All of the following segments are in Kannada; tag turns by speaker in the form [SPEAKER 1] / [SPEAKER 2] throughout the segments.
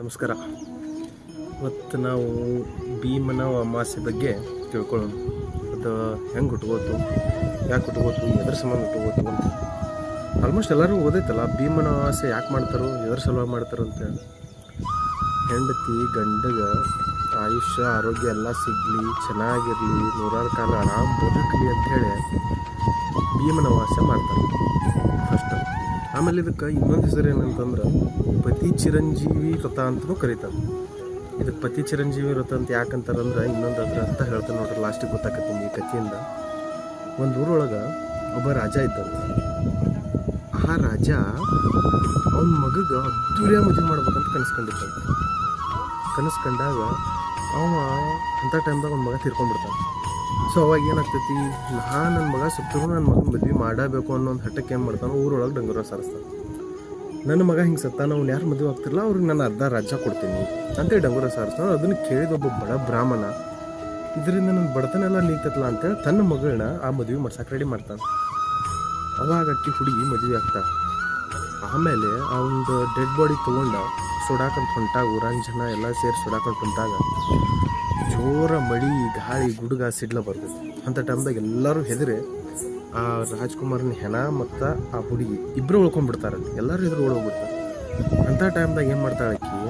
[SPEAKER 1] ನಮಸ್ಕಾರ. ಇವತ್ತು ನಾವು ಭೀಮನ ಅಮಾಸೆ ಬಗ್ಗೆ ತಿಳ್ಕೊಳ್ಳೋಣ. ಅದು ಹೆಂಗೆ ಹುಟ್ಕೋತು ಯಾಕೆ ಹುಟ್ಕೋತು ಎದ್ರ ಸಂಬಂಧ ಹುಟ್ಕೋತು ಅಂತ. ಆಲ್ಮೋಸ್ಟ್ ಎಲ್ಲರೂ ಓದೈತಲ್ಲ ಭೀಮನ ಅಮಾವಾಸ್ಯೆ ಯಾಕೆ ಮಾಡ್ತಾರೋ, ಎದ್ರ ಸಲುವಾಗಿ ಮಾಡ್ತಾರೋ ಅಂತ. ಹೆಂಡತಿ, ಗಂಡಗ ಆಯುಷ್ಯ, ಆರೋಗ್ಯ ಎಲ್ಲ ಸಿಗಲಿ, ಚೆನ್ನಾಗಿರಲಿ, ನೂರಾರು ಕಾಲ ಆರಾಮ್ ಬದುಕಲಿ ಅಂಥೇಳಿ ಭೀಮನ ಅಮಾವಾಸ್ಯೆ ಮಾಡ್ತಾರೆ. ಆಮೇಲೆ ಇದಕ್ಕೆ ಇನ್ನೊಂದು ಹೆಸರು ಏನಂತಂದ್ರೆ ಪತಿ ಚಿರಂಜೀವಿ ವ್ರತ ಅಂತಲೂ ಕರೀತಾರೆ. ಇದಕ್ಕೆ ಪತಿ ಚಿರಂಜೀವಿ ವ್ರತ ಅಂತ ಯಾಕಂತಾರಂದ್ರೆ ಇನ್ನೊಂದು ಅದ್ರ ಅಂತ ಹೇಳ್ತಾರೆ ನೋಡ್ರಿ ಲಾಸ್ಟಿಗೆ ಗೊತ್ತಾಕತ್ತೆ ಈ ಕಥೆಯಿಂದ. ಒಂದು ಊರೊಳಗೆ ಒಬ್ಬ ರಾಜ ಇದ್ದಂತ. ಆ ರಾಜ ಅವನ ಮಗಗೆ ಅದ್ದೂರಿಯ ಮದುವೆ ಮಾಡ್ಬೇಕಂತ ಕನಸ್ಕೊಂಡಿದ್ದಂತ. ಕನಸ್ಕೊಂಡಾಗ ಕಂಡಾಗ ಅವ ಅಂಥ ಟೈಮ್ದಾಗ ಒಂದು ಮಗ ತೀರ್ಕೊಂಡ್ಬಿಡ್ತಾನೆ. ಸೊ ಅವಾಗ ಏನಾಗ್ತೈತಿ, ನಾ ನನ್ನ ಮಗ ಸತ್ತರೂ ನನ್ನ ಮಗನ ಮದ್ವೆ ಮಾಡಬೇಕು ಅನ್ನೋ ಒಂದು ಹಠಕ್ಕೆ ಏನು ಮಾಡ್ತಾನೆ, ಊರೊಳಗೆ ಡಂಗೂರ ಸಾರಿಸ್ತಾನೆ. ನನ್ನ ಮಗ ಹಿಂಗೆ ಸತ್ತಾನ, ಅವ್ನು ಯಾರು ಮದುವೆ ಆಗ್ತಿರಲ್ಲ, ಅವ್ರಿಗೆ ನಾನು ಅರ್ಧ ರಾಜ್ಯ ಕೊಡ್ತೀನಿ ಅಂತೇಳಿ ಡಂಗೂರ ಸಾರಿಸ್ತಾನೆ. ಅದನ್ನು ಕೇಳಿದ ಒಬ್ಬ ಬಡ ಬ್ರಾಹ್ಮಣ, ಇದರಿಂದ ನನ್ನ ಬಡತನ ಎಲ್ಲ ಅಂತ ಅಂತೇಳಿ ತನ್ನ ಮಗಳನ್ನ ಆ ಮದುವೆ ಮಾಡ್ಸಕ್ಕೆ ರೆಡಿ ಮಾಡ್ತಾನೆ. ಅವಾಗ ಅಕ್ಕಿ ಹುಡುಗಿ ಮದುವೆ ಆಗ್ತಾ ಆಮೇಲೆ ಅವನದು ಡೆಡ್ ಬಾಡಿ ತೊಗೊಂಡ ಸುಡಾಕಂತ ಹೊಂಟಾಗ ಜನ ಎಲ್ಲ ಸೇರಿ ಸುಡಾಕಂತ ಹೊಂಟಾಗ ಜೋರ ಮಳಿ, ಗಾಳಿ, ಗುಡುಗ, ಸಿಡ್ಲ ಬರ್ತೈತಿ ಅಂಥ ಟೈಮ್ದಾಗ ಎಲ್ಲರೂ ಹೆದರಿ ಆ ರಾಜ್ಕುಮಾರನ ಹೆಣ ಮತ್ತು ಆ ಹುಡುಗಿ ಇಬ್ಬರು ಉಳ್ಕೊಂಡ್ಬಿಡ್ತಾರೆ ಎಲ್ಲರೂ ಎದುರು ಓಡೋಗ್ಬಿಡ್ತಾರೆ. ಅಂಥ ಟೈಮ್ದಾಗ ಏನು ಮಾಡ್ತಾಳೆ ಆಕಿ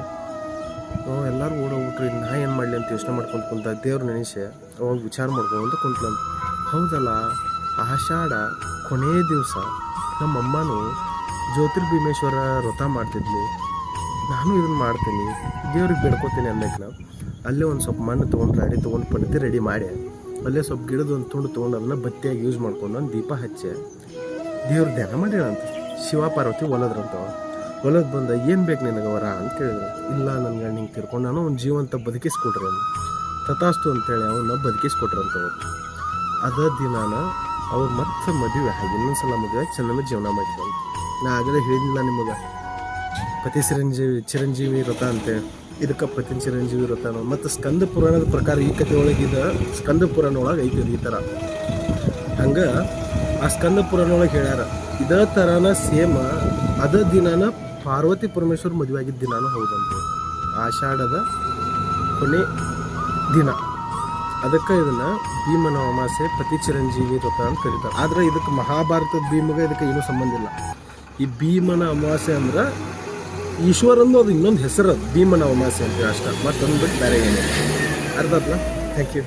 [SPEAKER 1] ಎಲ್ಲರೂ ಓಡೋಗ್ಬಿಟ್ರಿ ನಾ ಏನು ಮಾಡಲಿ ಅಂತ ಯೋಚನೆ ಮಾಡ್ಕೊಂಡು ಕುಂತ ದೇವ್ರ ನೆನೆಸಿ ಅವಾಗ ವಿಚಾರ ಮಾಡ್ಕೊಂಡು ಕುಂತ್ಲಂತ ಹೌದಲ್ಲ, ಆಷಾಢ ಕೊನೆಯ ದಿವಸ ನಮ್ಮ ಅಮ್ಮನೂ ಜ್ಯೋತಿರ್ಭೀಮೇಶ್ವರ ವ್ರತ ಮಾಡ್ತಿದ್ಲು. ನಾನು ಇದನ್ನು ಮಾಡ್ತೀನಿ, ದೇವ್ರಿಗೆ ಬೇಡ್ಕೋತೀನಿ ಅನ್ನಕ್ಕೆ ಅಲ್ಲೇ ಒಂದು ಸ್ವಲ್ಪ ಮಣ್ಣು ತೊಗೊಂಡು ರೆಡಿ ತೊಗೊಂಡು ಪಣತಿ ರೆಡಿ ಮಾಡಿ, ಅಲ್ಲೇ ಸ್ವಲ್ಪ ಗಿಡದ ಒಂದು ತುಂಡು ತೊಗೊಂಡು ಅದನ್ನ ಬತ್ತಿಯಾಗಿ ಯೂಸ್ ಮಾಡ್ಕೊಂಡು ಒಂದು ದೀಪ ಹಚ್ಚಿ, ದೇವ್ರ ಧ್ಯಾನ ಮಾಡ್ಯಾಳಂತ. ಶಿವ ಪಾರ್ವತಿ ಒಲದ್ರಂತ ಒಲದ್ ಬಂದ ಏನು ಬೇಕು ನಿನಗೆ ವರ ಅಂತ ಕೇಳಿದ್ರು. ಇಲ್ಲ ನನ್ನ ಗಂಡ ಹಿಂಗೆ ತಿರ್ಕೊಂಡು ನಾನು ಒಂದು ಜೀವಂತ ಬದುಕಿಸ್ಕೊಟ್ರಿ ಅವನು. ತಥಾಸ್ತು ಅಂತೇಳಿ ಅವನ್ನ ಬದುಕಿಸ್ಕೊಟ್ರಂತ ಅವರು. ಅದ ದಿನಾನ ಅವ್ರು ಮತ್ತೆ ಮದುವೆ ಆಗಿ ಇನ್ನೊಂದ್ಸಲ ಮದುವೆ ಚೆನ್ನಾಗಿ ಜೀವನ ಮಾಡಿದ್ರು ನಾ ಆಗಲೇ ಹೇಳಿದ್ನಿಲ್ಲ ನಿಮಗೆ, ಪತಿ ಚಿರಂಜೀವಿ ಚಿರಂಜೀವಿ ವ್ರತ ಅಂತೇಳಿ ಇದಕ್ಕೆ ಪ್ರತಿ ಚಿರಂಜೀವಿ ಅನ್ನೋದು. ಮತ್ತು ಸ್ಕಂದ ಪುರಾಣದ ಪ್ರಕಾರ ಈ ಕಥೆ ಒಳಗೆ ಇದು ಸ್ಕಂದ ಪುರಾಣ ಒಳಗೆ ಐತಿ ಈ ಥರ. ಹಂಗೆ ಆ ಸ್ಕಂದ ಪುರಾಣ ಒಳಗೆ ಹೇಳ್ಯಾರ, ಇದೇ ಥರನ ಸೇಮ, ಅದ ದಿನಾನ ಪಾರ್ವತಿ ಪರಮೇಶ್ವರ್ ಮದುವೆ ಆಗಿದ್ದ ದಿನಾನು ಹೌದಂತ ಆಷಾಢದ ಕೊನೆ ದಿನ. ಅದಕ್ಕೆ ಇದನ್ನು ಭೀಮನ ಅಮಾಸೆ ಪ್ರತಿ ಚಿರಂಜೀವಿ ವ್ರತ ಅಂತ ಕರೀತಾರೆ. ಆದರೆ ಇದಕ್ಕೆ ಮಹಾಭಾರತದ ಭೀಮಗೆ ಇದಕ್ಕೆ ಏನೂ ಸಂಬಂಧ ಇಲ್ಲ. ಈ ಭೀಮನ ಅಮಾವಾಸ್ಯೆ ಅಂದ್ರೆ ಈಶ್ವರಂದು ಅದು ಇನ್ನೊಂದು ಹೆಸರು ಅದು ಭೀಮನ ಅಮಾವಾಸ್ಯೆ ಅಂತ ಅಷ್ಟೇ. ಮತ್ತೊಂದು ಬಿಟ್ಟು ಬೇರೆ ಏನಿಲ್ಲ ಅರ್ಧ ಥ್ಯಾಂಕ್ ಯು